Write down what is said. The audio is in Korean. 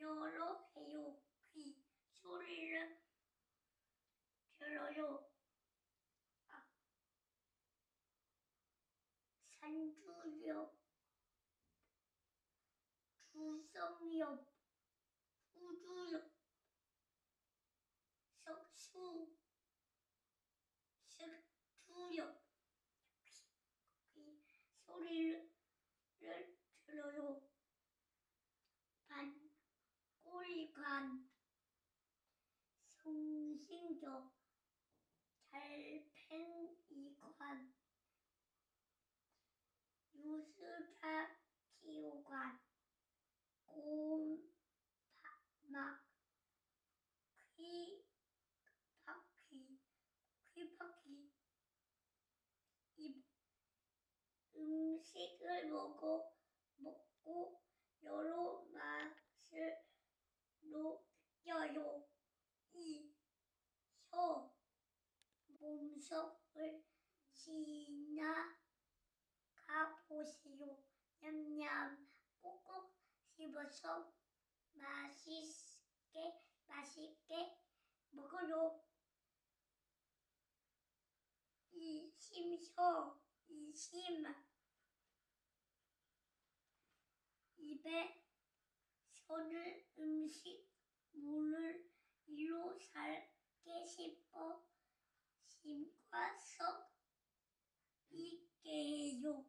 여러 해요. 귀 소리를 들어요. 아, 산주역, 주성역, 후주역, 석수. 꼬리관, 성신조, 달팽이관, 유수자 기호관, 곰막, 귀바퀴, 귀바퀴, 이 음식을 먹고 여러 맛을 느껴요. 이 혀, 몸속을 지나가 보시오. 냠냠 꼭꼭 씹어서 맛있게 맛있게 먹어요. 이심혀 이심 입에 손을 음식 물을 이로 살게 싶어 심과 석 있게요.